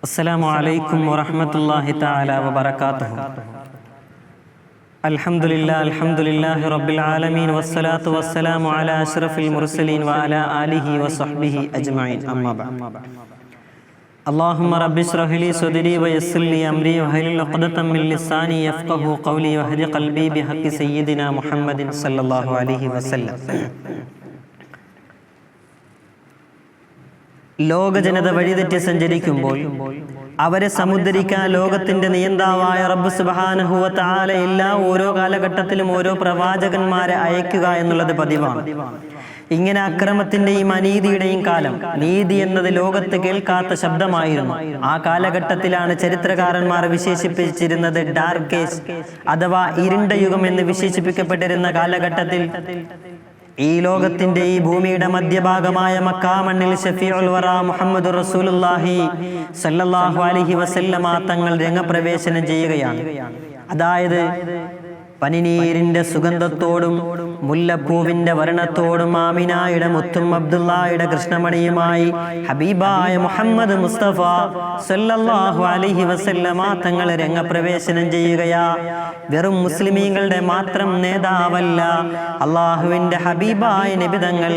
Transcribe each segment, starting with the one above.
السلام عليكم ورحمة الله تعالى وبركاته. الحمد لله الحمد لله رب العالمين والصلاة والسلام على أشرف المرسلين وعلى آله وصحبه أجمعين أما بعد. اللهم رب اشرح لي صدري ويسر لي أمري واحلل عقدة من لساني يفقه قولي واهد قلبي بحق سيدنا محمد صلى الله عليه وسلم. ലോക ജനത വഴിതെറ്റി സഞ്ചരിക്കുമ്പോൾ അവരെ സമുദ്ധരിക്കാൻ ലോകത്തിന്റെ നിയന്താവായ റബ്ബ് സുബാനുഹുവത്താല താല എല്ലാ ഓരോ കാലഘട്ടത്തിലും ഓരോ പ്രവാചകന്മാരെ അയക്കുക എന്നുള്ളത് പതിവാണ്. ഇങ്ങനെ അക്രമത്തിന്റെയും അനീതിയുടെയും കാലം നീതി എന്നത് ലോകത്ത് കേൾക്കാത്ത ശബ്ദമായിരുന്നു. ആ കാലഘട്ടത്തിലാണ് ചരിത്രകാരന്മാർ വിശേഷിപ്പിച്ചിരുന്നത് ഡാർക്ക് ഏജ് അഥവാ ഇരുണ്ട യുഗം എന്ന് വിശേഷിപ്പിക്കപ്പെട്ടിരുന്ന കാലഘട്ടത്തിൽ ഈ ലോകത്തിന്റെ ഈ ഭൂമിയുടെ മധ്യഭാഗമായ മക്കാമണ്ണിൽ ഷഫീഉൽ വറ മുഹമ്മദ് അലൈഹി വസല്ലമ തങ്ങൾ രംഗപ്രവേശനം ചെയ്യുകയാണ്. അതായത് പനിനീരിന്റെ സുഗന്ധത്തോടും മുല്ലപ്പൂവിന്റെ വർണത്തോടും ആമിനായുടെ മുത്തും അബ്ദുള്ളായുടെ കൃഷ്ണമണിയുമായി ഹബീബായ മുഹമ്മദ് മുസ്തഫ സല്ലല്ലാഹു അലൈഹി വസല്ലമ തങ്ങൾ രംഗപ്രവേശനം ചെയ്യുകയാ. വെറും മുസ്ലിമീങ്ങളുടെ മാത്രം നേതാവല്ല അള്ളാഹുവിന്റെ ഹബീബായ നിബിതങ്ങൾ.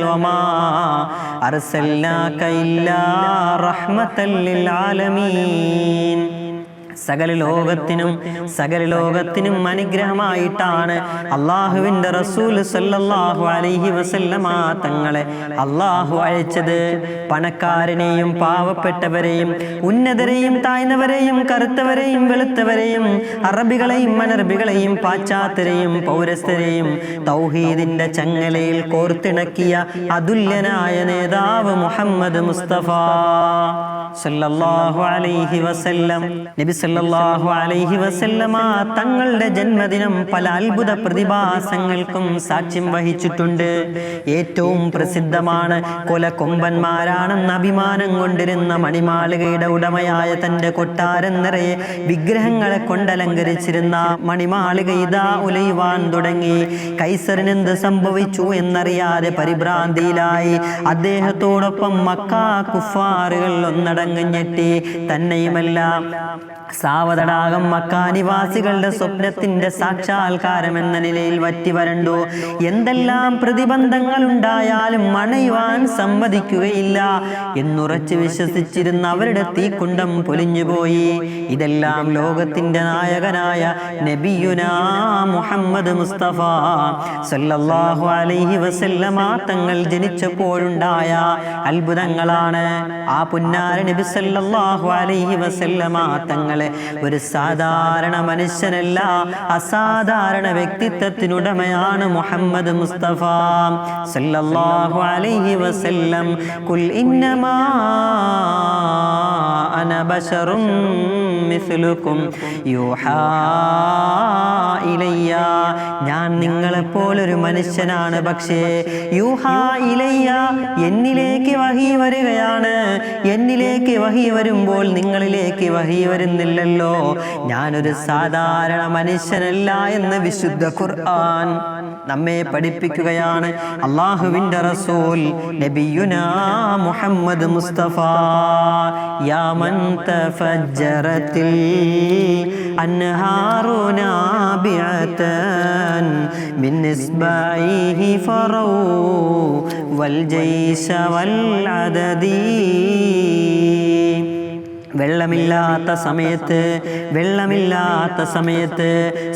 അർസൽനാക ഇല്ലാ ആലമീൻ. സകല ലോകത്തിനും സകല ലോകത്തിനും അനുഗ്രഹമായിട്ടാണ് അള്ളാഹുവിന്റെ റസൂൽ സല്ലല്ലാഹു അലൈഹി വസല്ലമ തങ്ങളെ അള്ളാഹു അയച്ചത് പണക്കാരനെയും പാവപ്പെട്ടവരെയും ഉന്നതരെയും താഴ്ന്നവരെയും കറുത്തവരെയും വെളുത്തവരെയും അറബികളെയും അനർബികളെയും പാശ്ചാത്യരെയും പൗരസ്ഥരെയും തൗഹീദിന്റെ ചങ്ങലയിൽ കോർത്തിണക്കിയ അതുല്യനായ നേതാവ് മുഹമ്മദ് മുസ്തഫ സല്ലല്ലാഹു അലൈഹി വസല്ലം. നബി സല്ലല്ലാഹു അലൈഹി വസല്ലമ തങ്ങളുടെ ജന്മദിനം പല അത്ഭുത പ്രതിഭാസങ്ങൾക്കും സാക്ഷ്യം വഹിച്ചിട്ടുണ്ട്. ഏറ്റവും പ്രസിദ്ധമാണ് കൊലക്കൊമ്പന്മാരാണെന്ന് അഭിമാനം കൊണ്ടിരുന്ന മണിമാളികയുടെ ഉടമയായ തന്റെ കൊട്ടാരം നിറയെ വിഗ്രഹങ്ങളെ കൊണ്ടലങ്കരിച്ചിരുന്ന മണിമാളിക ഇതാ ഉലയുവാൻ തുടങ്ങി. കൈസറിന് എന്ത് സംഭവിച്ചു എന്നറിയാതെ പരിഭ്രാന്തിയിലായി. അദ്ദേഹത്തോടൊപ്പം മക്ക കുഫാറുകൾ ഒന്നടങ്ങ് ഞെട്ടി. തന്നെയുമെല്ലാം സാവതടാകം മക്കാനിവാസികളുടെ സ്വപ്നത്തിന്റെ സാക്ഷാത്കാരം എന്ന നിലയിൽ വറ്റി വരണ്ടു. എന്തെല്ലാം പ്രതിബന്ധങ്ങൾ ഉണ്ടായാലും മണയുവാൻ സമ്മതിക്കുകയില്ല. എന്നുറച്ചു വിശ്വസിച്ചിരുന്ന അവരുടെ തീക്കുണ്ടം പൊലിഞ്ഞുപോയി. ഇതെല്ലാം ലോകത്തിന്റെ നായകനായ നബിയുന മുഹമ്മദ് മുസ്തഫ. സല്ലല്ലാഹു അലൈഹി വസല്ലമ തങ്ങൾ ജനിച്ചപ്പോഴുണ്ടായ അത്ഭുതങ്ങളാണ്. ആ പുന്നാര നബി സല്ലല്ലാഹു അലൈഹി വസല്ലമ തങ്ങളെ ഒരു സാധാരണ മനുഷ്യനല്ല അസാധാരണ വ്യക്തിത്വത്തിനുടമയാണ് മുഹമ്മദ് മുസ്തഫ. സല്ലല്ലാഹു അലൈഹി വസല്ലം. കുൽ ഇന്നമാ അന ബശറും മിസ്ലുക്കും യൂഹാ ഇലയ്യ. ഞാൻ നിങ്ങളെപ്പോലൊരു മനുഷ്യനാണ് പക്ഷേ യൂഹാ ഇലയ്യ എന്നിലേക്ക് വഹി വരികയാണ്. എന്നിലേക്ക് വഹി വരുമ്പോൾ നിങ്ങളിലേക്ക് വഹി വരുന്നില്ലല്ലോ ഞാനൊരു സാധാരണ മനുഷ്യനല്ല എന്ന് വിശുദ്ധ ഖുർആൻ നമ്മെ പഠിപ്പിക്കുകയാണ്. അള്ളാഹുവിന്റെ റസൂൽ നബിയുനാ മുഹമ്മദ് മുസ്തഫ. യാ മൻ തഫജ്ജറത്തിൽ അൻഹാറു നാബിഅതൻ മിൻ ഇസ്ബായിഹി ഫറൗ വൽ ജൈശ വൽ അദദീ. വെള്ളമില്ലാത്ത സമയത്ത് വെള്ളമില്ലാത്ത സമയത്ത്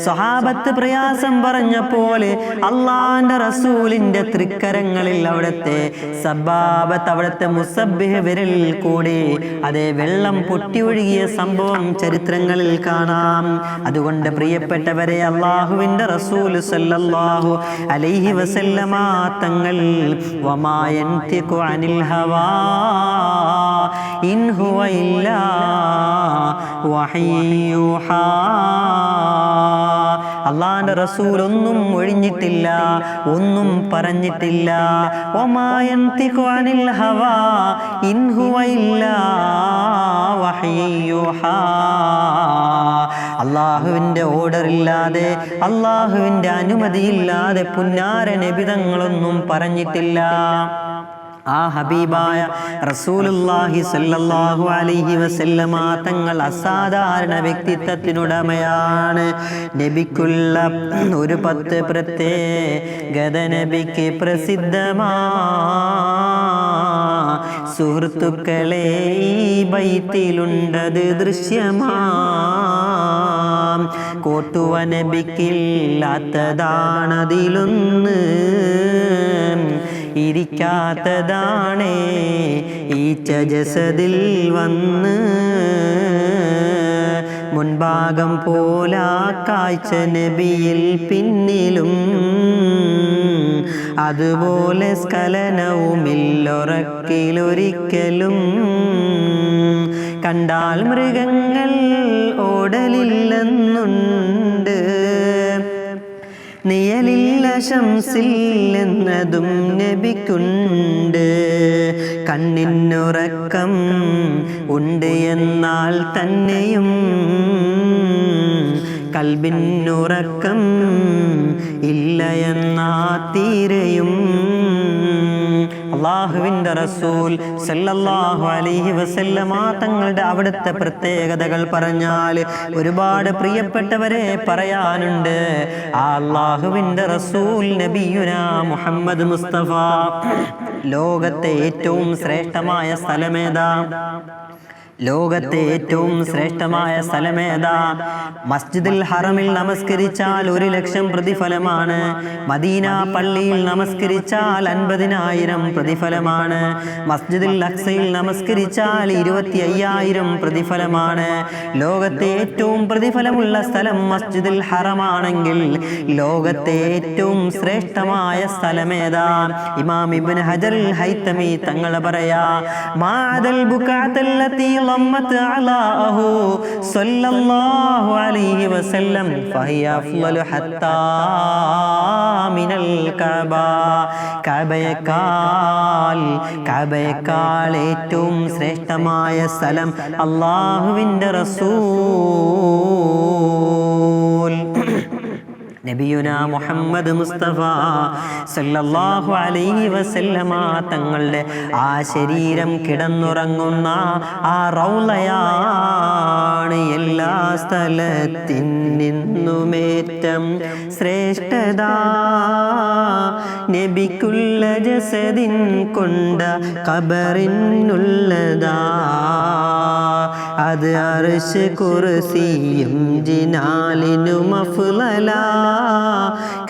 സ്വഹാബത്ത് പ്രയാസം പറഞ്ഞപ്പോൾ അള്ളാന്റെ റസൂലിന്റെ തൃക്കരങ്ങളിൽ അവിടത്തെ സബാബത്ത് അവിടത്തെ മുസബ്ബിഹ് വിരലിൽ കൂടി അതേ വെള്ളം പൊട്ടി ഒഴുകിയ സംഭവം ചരിത്രങ്ങളിൽ കാണാം. അതുകൊണ്ട് പ്രിയപ്പെട്ടവരെ അള്ളാഹുവിന്റെ റസൂൽ സല്ലല്ലാഹു അലൈഹി വസല്ലമ തങ്ങൾ വമായന്തിഖു അനിൽ ഹവാ ഇൻ ഹുവ ഇല്ലാ അള്ളാന്റെ റസൂൽ ഒന്നും ഒഴിഞ്ഞിട്ടില്ല ഒന്നും പറഞ്ഞിട്ടില്ല. ഒമായന്തിഖു അനിൽ ഹവാ ഇൻ ഹുവ ഇല്ലാ വഹയ്യൂഹാ അള്ളാഹുവിന്റെ ഓർഡർ ഇല്ലാതെ അള്ളാഹുവിന്റെ അനുമതിയില്ലാതെ പുന്നാര നബിതങ്ങളൊന്നും പറഞ്ഞിട്ടില്ല. ആ ഹബീബായ റസൂലുള്ളാഹി സല്ലല്ലാഹു അലൈഹി വസല്ലമ തങ്ങൾ അസാധാരണ വ്യക്തിത്വത്തിനുടമയാണ്. നബിക്കുള്ള ഒരു പത്ത് പ്രത്യേകത നബിക്ക് പ്രസിദ്ധമാ. സുഹൃത്തുക്കളെ ബൈത്തിലുണ്ടത് ദൃശ്യമാ. കോട്ടുവ നബിക്കില്ലാത്തതാണതിലൊന്ന്. ഇരിക്കാത്തതാണേ. ഈ ചജസതിൽ വന്ന് മുൻഭാഗം പോലാ കാഴ്ച നബിയിൽ പിന്നിലും. അതുപോലെ സ്ഖലനവുമില്ലൊറക്കിലൊരിക്കലും. കണ്ടാൽ മൃഗങ്ങൾ ഓടലില്ലെന്നുണ്ട് ശംസില്ലെന്നതും നബിക്കുണ്ട്. കണ്ണിനുറക്കം ഉണ്ട് എന്നാൽ തന്നെയും. കൽബിനുറക്കം ഇല്ല എന്നാ തീരെയും. അള്ളാഹുവിന്റെ റസൂൽ സല്ലല്ലാഹു അലൈഹി വസല്ലമ തങ്ങളുടെ അവിടുത്തെ പ്രത്യേകതകൾ പറഞ്ഞാൽ ഒരുപാട് പ്രിയപ്പെട്ടവരെ പറയാനുണ്ട്. ആ അള്ളാഹുവിന്റെ റസൂൽ നബിയുന മുഹമ്മദ് മുസ്തഫ. ലോകത്തെ ഏറ്റവും ശ്രേഷ്ഠമായ സ്ഥലമേതാ? ലോകത്തെ ഏറ്റവും ശ്രേഷ്ഠമായ സ്ഥലമേതാ? മസ്ജിദുൽ ഹറമിൽ നമസ്കരിച്ചാൽ ഒരു ലക്ഷം പ്രതിഫലമാണ്. മദീന പള്ളിയിൽ നമസ്കരിച്ചാൽ അൻപതിനായിരം പ്രതിഫലമാണ്. മസ്ജിദുൽ അക്സയിൽ നമസ്കരിച്ചാൽ ഇരുപത്തി അയ്യായിരം പ്രതിഫലമാണ്. ലോകത്തെ ഏറ്റവും പ്രതിഫലമുള്ള സ്ഥലം മസ്ജിദുൽ ഹറമാണെങ്കിൽ ലോകത്തെ ഏറ്റവും ശ്രേഷ്ഠമായ സ്ഥലമേതാ? ഇമാം ഇബ്ൻ ഹൈത്തമി തങ്ങൾ പറയാ ബുക്കാത്തല്ലത്തി ضمت أعلاه صلى الله عليه وسلم فهي أفضل حتى من الكعبة കബയേക്കാൾ കബയേക്കാൾ ഏറ്റവും ശ്രേഷ്ഠമായ സ്ഥലം അള്ളാഹുവിൻ്റെ റസൂൽ നബിയുന മുഹമ്മദ് മുസ്തഫ സല്ലല്ലാഹു അലൈഹി വസല്ലമ തങ്ങളുടെ ആ ശരീരം കിടന്നുറങ്ങുന്ന ആ റൗളയാണ് എല്ലാ സ്ഥലത്തിൻ നിന്നുമേറ്റം. ശ്രേഷ്ഠത. നബിക്കുള്ള ജസദിൻ കൊണ്ട കബറിനുള്ളതാ അത് അർശ് കുറസിയും ജിനാലിനും മഫുലാ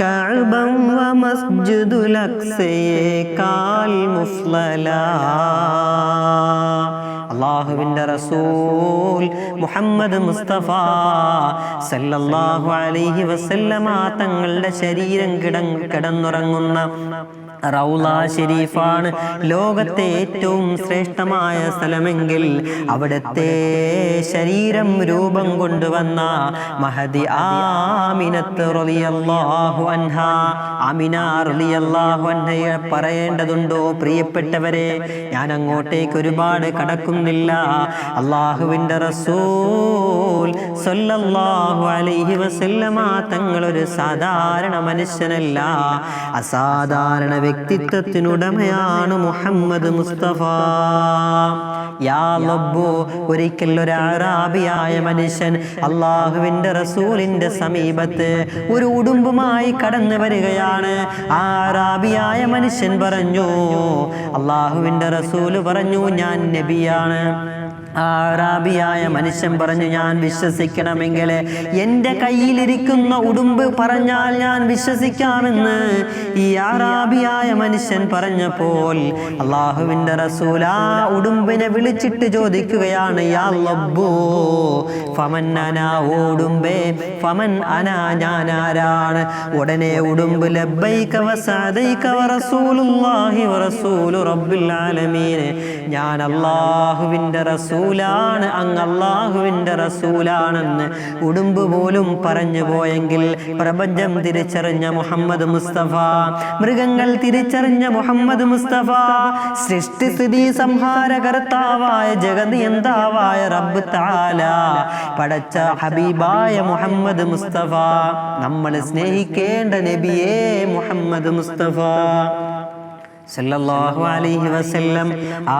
കഅബം വ മസ്ജിദുൽ അക്സയേക്കാൾ അള്ളാഹുവിന്റെ റസൂൽ മുഹമ്മദ് മുസ്തഫ സല്ലല്ലാഹു അലൈഹി വസല്ലമ തങ്ങളുടെ ശരീരം കിട കിടന്നുറങ്ങുന്ന റൗല ഷെരീഫാണ് ലോകത്തെ ഏറ്റവും ശ്രേഷ്ഠമായ സ്ഥലമെങ്കിൽ അവിടുത്തെ ശരീരം രൂപം കൊണ്ടുവന്ന മഹദി ആമിനത്ത് റളിയല്ലാഹു അൻഹ. ആമിന റളിയല്ലാഹു അൻഹയെ പറയേണ്ടതുണ്ടോ പ്രിയപ്പെട്ടവരെ? ഞാൻ അങ്ങോട്ടേക്ക് ഒരുപാട് കടക്കുന്നില്ല. അള്ളാഹുവിന്റെ റസൂൽ അലൈഹി വസല്ലമ തങ്ങളൊരു സാധാരണ മനുഷ്യനല്ല. അസാധാരണ വ്യക്തിത്വത്തിനുടമയാണ് മുഹമ്മദ് മുസ്തഫ. യാ ഒരിക്കൽ ഒരു അറാബിയായ മനുഷ്യൻ അള്ളാഹുവിന്റെ റസൂലിന്റെ സമീപത്ത് ഒരു ഉടുമ്പുമായി കടന്നു വരികയാണ്. ആറാബിയായ മനുഷ്യൻ പറഞ്ഞു അള്ളാഹുവിന്റെ റസൂൽ പറഞ്ഞു ഞാൻ നബിയാണ്. Yeah. ആറാബിയായ മനുഷ്യൻ പറഞ്ഞു ഞാൻ വിശ്വസിക്കണമെങ്കിൽ എന്റെ കയ്യിലിരിക്കുന്ന ഉടുമ്പ് പറഞ്ഞാൽ ഞാൻ വിശ്വസിക്കാമെന്ന്. ഈ ആറാബിയായ മനുഷ്യൻ പറഞ്ഞപ്പോൾ അള്ളാഹുവിന്റെ റസൂൽ ആ ഉടുമ്പിനെ വിളിച്ചിട്ട് ചോദിക്കുകയാണ് യാ ഫമൻ അന ഓടുമ്പേ ഫമൻ അന ഞാൻ ആരാണ്? ഉടനെ ഉടുമ്പ് ലബ്ബൈക വറസൂലു റബ്ബിൽ ആലമീൻ. ഞാൻ അള്ളാഹുവിന്റെ റസൂലാണ് അങ്ങ് അള്ളാഹുവിന്റെ റസൂലാണെന്ന് ഉടുമ്പ് പോലും പറഞ്ഞു പോയെങ്കിൽ പ്രപഞ്ചം തിരിച്ചറിഞ്ഞ മുഹമ്മദ് മുസ്തഫ മൃഗങ്ങൾ തിരിച്ചറിഞ്ഞ മുഹമ്മദ് മുസ്തഫ സൃഷ്ടിസ്ഥിതി സംഹാരകർത്താവായ ജഗതിയന്താവായ റബ്ബ് താല പടച്ച ഹബീബായ മുഹമ്മദ് മുസ്തഫ. നമ്മൾ സ്നേഹിക്കേണ്ട നബിയേ മുഹമ്മദ് മുസ്തഫ. സല്ലല്ലാഹു അലൈഹി വസല്ലം ആ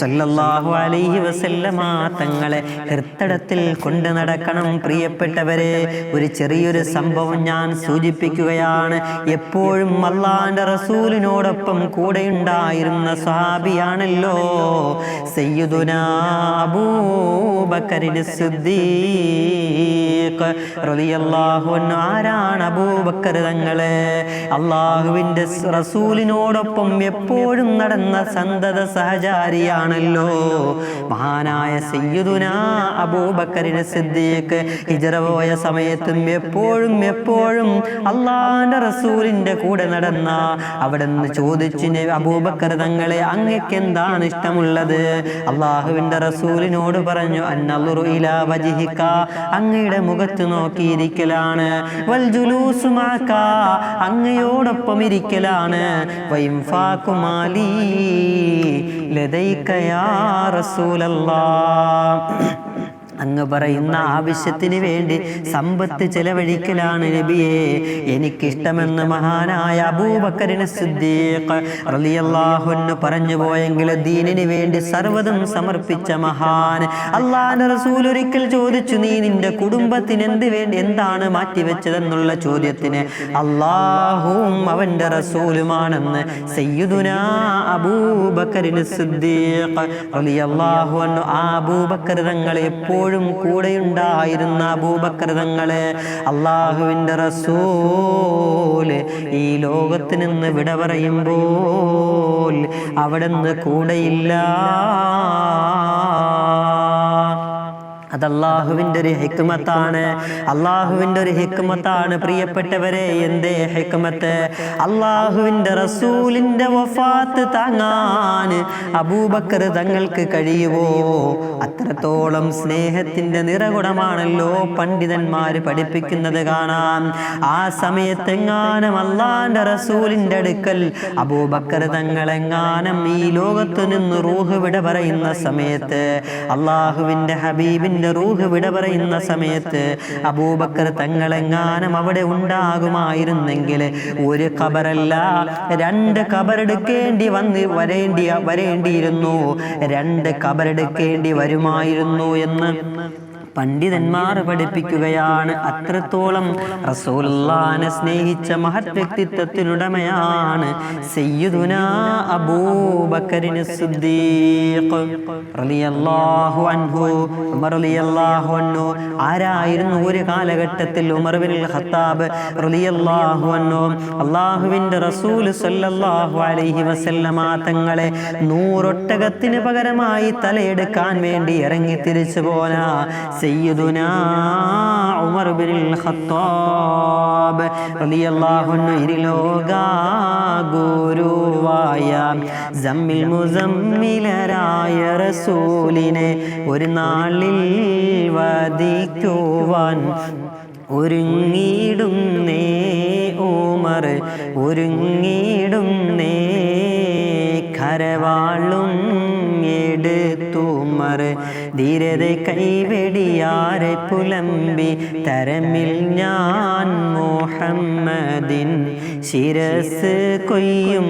സല്ലല്ലാഹു അലൈഹി വസല്ലമ തങ്ങളെ ഹൃത്തടത്തിൽ കൊണ്ട് നടക്കണം. പ്രിയപ്പെട്ടവരെ ഒരു ചെറിയൊരു സംഭവം ഞാൻ സൂചിപ്പിക്കുകയാണ്. എപ്പോഴും അള്ളാഹിന്റെ റസൂലിനോടൊപ്പം കൂടെയുണ്ടായിരുന്ന സ്വഹാബിയാണല്ലോ സയ്യിദുനാ അബൂബക്കറിന് സിദ്ദീഖ് റളിയല്ലാഹു അൻഹു. ആരാണ് അബൂബക്കർ തങ്ങളെ? അള്ളാഹുവിന്റെ റസൂലിനോടൊപ്പം എപ്പോഴും നടന്ന സന്തത സഹചാരിയാണല്ലോ. മഹാനായ സയ്യിദുനാ അബൂബക്കറിനെ സിദ്ദീഖ് ഹിജറ പോയ സമയത്തും എപ്പോഴും എപ്പോഴും അള്ളാന്റെ റസൂലിന്റെ കൂടെ നടന്ന അവിടെ നിന്ന് ചോദിച്ചു അബൂബക്കർ തങ്ങളെ അങ്ങക്ക് എന്താണ് ഇഷ്ടമുള്ളത്? അള്ളാഹുവിന്റെ റസൂലിനോട് പറഞ്ഞു അന്നലുറു ഇലാ അങ്ങയുടെ മുഖത്ത് നോക്കിയിരിക്കലാണ്. വൽ ജുലൂസുമാക്ക മാക. അങ്ങയോടൊപ്പം ഇരിക്കലാണ് വൈംഫാക്കുമാലി ലദൈക യാ റസൂലല്ലാഹ് അങ്ങ് പറയുന്ന ആവശ്യത്തിന് വേണ്ടി സമ്പത്ത് ചെലവഴിക്കലാണ് നബിയെ. എനിക്കിഷ്ടമെന്ന് മഹാനായ അബൂബക്കറിന് സിദ്ദീഖ് പറഞ്ഞു പോയെങ്കിൽ ദീനിന് വേണ്ടി സർവതും സമർപ്പിച്ച മഹാൻ. അള്ളാഹ് റസൂൽ ഒരിക്കൽ ചോദിച്ചു നീ നിന്റെ കുടുംബത്തിന് എന്ത് വേണ്ടി എന്താണ് മാറ്റിവെച്ചതെന്നുള്ള ചോദ്യത്തിന് അള്ളാഹുവും അവന്റെ റസൂലുമാണെന്ന് സയ്യിദുനാ അബൂബക്കറിന് സിദ്ദീഖ് റളിയല്ലാഹു അൻഹു ആ അബൂബക്കർ തങ്ങളെ എപ്പോഴും കൂടെയുണ്ടായിരുന്ന അബൂബക്കർ തങ്ങളെ അള്ളാഹുവിന്റെ റസൂൽ ഈ ലോകത്ത് നിന്ന് വിട പറയുമ്പോൾ അവിടെ നിന്ന് കൂടെയില്ല. അത് അള്ളാഹുവിന്റെ ഒരു ഹിക്മത്താണ്. അള്ളാഹുവിന്റെ ഒരു ഹിക്മത്താണ്. പ്രിയപ്പെട്ടവരെ എന്തേ ഹിക്മത്ത്? അള്ളാഹുവിന്റെ റസൂലിന്റെ വഫാത്ത് താങ്ങാൻ അബൂബക്കർ തങ്ങൾക്ക് കഴിയുമോ അത്രത്തോളം സ്നേഹത്തിന്റെ നിറകുടമാണല്ലോ പണ്ഡിതന്മാർ പഠിപ്പിക്കുന്നത് കാണാം ആ സമയത്തെങ്ങാനും അള്ളാന്റെ റസൂലിന്റെ അടുക്കൽ അബൂബക്കർ തങ്ങളെങ്ങാനും ഈ ലോകത്തു നിന്ന് റൂഹ് വിട പറയുന്ന സമയത്ത് അള്ളാഹുവിന്റെ ഹബീബിന്റെ റൂഹ് വിട പറയുന്ന സമയത്ത് അബൂബക്കർ തങ്ങളെങ്ങാനും അവിടെ ഉണ്ടാകുമായിരുന്നെങ്കിൽ ഒരു ഖബറല്ല രണ്ട് ഖബറെടുക്കേണ്ടി വന്ന് വരേണ്ടി വരേണ്ടിയിരുന്നു. രണ്ട് ഖബറെടുക്കേണ്ടി വരുമായിരുന്നു എന്ന് പണ്ഡിതന്മാർ പഠിപ്പിക്കുകയാണ്. അത്രത്തോളം റസൂല്ലാനെ സ്നേഹിച്ച മഹത് വ്യക്തിത്വത്തിനുടമയാണ് സയ്യിദുന അബൂബക്കറിന് സിദ്ദീഖ് റളിയല്ലാഹു അൻഹു ഉമർ റളിയല്ലാഹു അൻഹു. ആരായിരുന്നു ഒരു കാലഘട്ടത്തിൽ ഉമർ ബിൻ ഖത്താബ് റളിയല്ലാഹു അൻഹു? അള്ളാഹുവിന്റെ റസൂൽ സല്ലല്ലാഹു അലൈഹി വസല്ലമ തങ്ങളെ നൂറൊട്ടകത്തിന് പകരമായി തലയെടുക്കാൻ വേണ്ടി ഇറങ്ങി തിരിച്ചു പോന സയ്യിദുനാ ഉമർ ബിൻ ഖത്താബ് റളിയല്ലാഹു അൻഹു ഇരുലോക ഗുരുവായ ജമ്മിൽ മുസമ്മിലരായ റസൂലിനെ ഒരു നാളിൽ വധിക്കുവാൻ ഒരുങ്ങിയിടുന്നേ ഉമർ ഒരുങ്ങിയിടുന്നേ കരവാളും എടുത്തുമർ ധീരത കൈവെടിയാരെ പുലമ്പി. തരമിൽ ഞാൻ മുഹമ്മദിൻ ശിരസ് കൊയ്യും.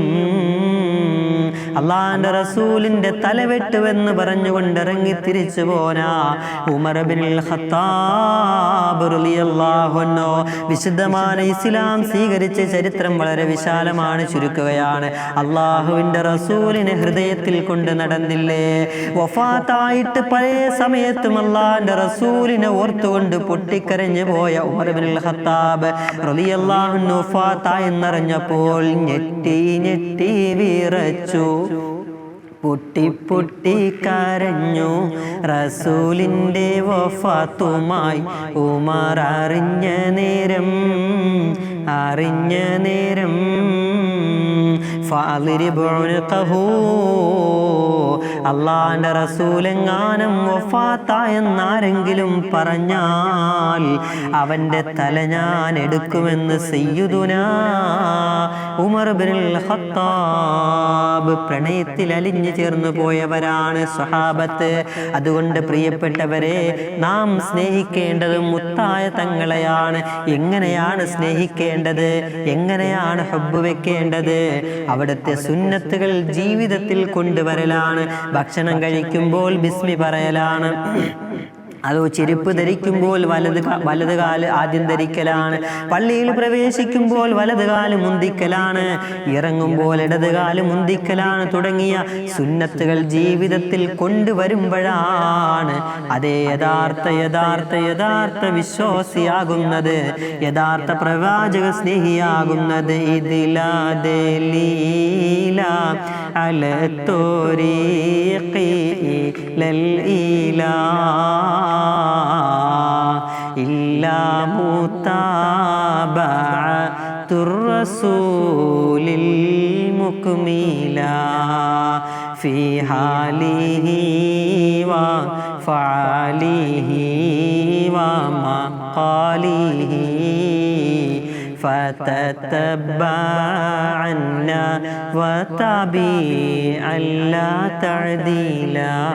അള്ളാന്റെ റസൂലിന്റെ തലവെട്ടുവെന്ന് പറഞ്ഞുകൊണ്ട് ഇറങ്ങി തിരിച്ചു പോനാ ഉമർ ബിൻ ഖത്താബ് റളിയല്ലാഹു അൻഹു വിശുദ്ധമായ ഇസ്ലാം സ്വീകരിച്ച ചരിത്രം വളരെ വിശാലമാണ് ചുരുക്കുകയാണ്. അള്ളാഹുവിന്റെ റസൂലിനെ ഹൃദയത്തിൽ കൊണ്ട് നടന്നില്ലേ? വഫാത്തായിട്ട് പല സമയത്തും അള്ളാഹിന്റെ റസൂലിനെ ഓർത്തുകൊണ്ട് പൊട്ടിക്കരഞ്ഞു പോയ ഉമർബിൻ ഹത്താബ് വഫാത്തായി എന്നറിഞ്ഞപ്പോൾ ഞെട്ടി ഞെട്ടി വിറച്ചു. പൊട്ടി പൊട്ടി കരഞ്ഞു. റസൂലിന്റെ വഫാത്തുമായി ഉമാർ അറിഞ്ഞ നേരം അറിഞ്ഞ നേരം അള്ളാന്റെ റസൂലെങ്ങാനം വഫാത്തായെന്നാരെങ്കിലും പറഞ്ഞാൽ അവന്റെ തല ഞാൻ എടുക്കുമെന്ന് ഉമർ ബിനുൽ ഖത്താബ് പ്രണയത്തിൽ അലിഞ്ഞു ചേർന്നു പോയവരാണ് സ്വഹാബത്ത്. അതുകൊണ്ട് പ്രിയപ്പെട്ടവരെ നാം സ്നേഹിക്കേണ്ടത് മുത്തായ തങ്ങളെയാണ്. എങ്ങനെയാണ് സ്നേഹിക്കേണ്ടത്? എങ്ങനെയാണ് ഹബ്ബ് വെക്കേണ്ടത്? അവിടുത്തെ സുന്നത്തുകൾ ജീവിതത്തിൽ കൊണ്ടുവരലാണ്. ഭക്ഷണം കഴിക്കുമ്പോൾ ബിസ്മി പറയലാണ്. അതോ ചെരുപ്പ് ധരിക്കുമ്പോൾ വലത് വലത് കാൽ ആദ്യം ധരിക്കലാണ്. പള്ളിയിൽ പ്രവേശിക്കുമ്പോൾ വലത് കാൽ മുന്തിക്കലാണ്. ഇറങ്ങുമ്പോൾ ഇടത് കാൽ മുന്തിക്കലാണ് തുടങ്ങിയ സുന്നത്തുകൾ ജീവിതത്തിൽ കൊണ്ടുവരുമ്പോഴാണ് അതേ യഥാർത്ഥ യഥാർത്ഥ യഥാർത്ഥ വിശ്വാസിയാകുന്നത്. യഥാർത്ഥ പ്രവാചക സ്നേഹിയാകുന്നത്. ഇതിലാതെ ലീല അലത്തോരീഖി ലൽഇലാ إلا متابعة الرسول المكملا في حاله وفعاله ومقاله. فتتبعنا وتابعا لا تعديلا.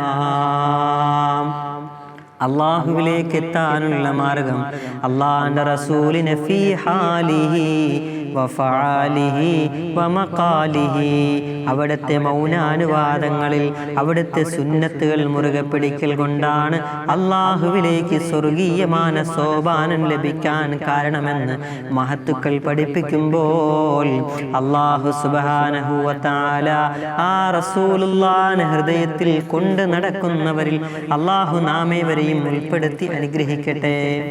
അള്ളാഹുവിലേക്ക് എത്താനുള്ള മാർഗം. അള്ളാഹിന്റെ റസൂലിനെ ഫീ ഹാലിഹി വഫാലിഹി വമഖാലിഹി അവിടുത്തെ മൗനാനുവാദങ്ങളിൽ അവിടുത്തെ സുന്നത്തുകൾ മുറുകെ പിടിക്കൽ കൊണ്ടാണ് അള്ളാഹുവിലേക്ക് സ്വർഗീയമാന സോപാനം ലഭിക്കാൻ കാരണമെന്ന് മഹത്തുക്കൾ പഠിപ്പിക്കുമ്പോൾ അള്ളാഹു സുബാനഹുവത്താല ആ റസൂലുല്ലാന ഹൃദയത്തിൽ കൊണ്ട് നടക്കുന്നവരിൽ അള്ളാഹു നാമേവരെയും ഉൾപ്പെടുത്തി അനുഗ്രഹിക്കട്ടെ.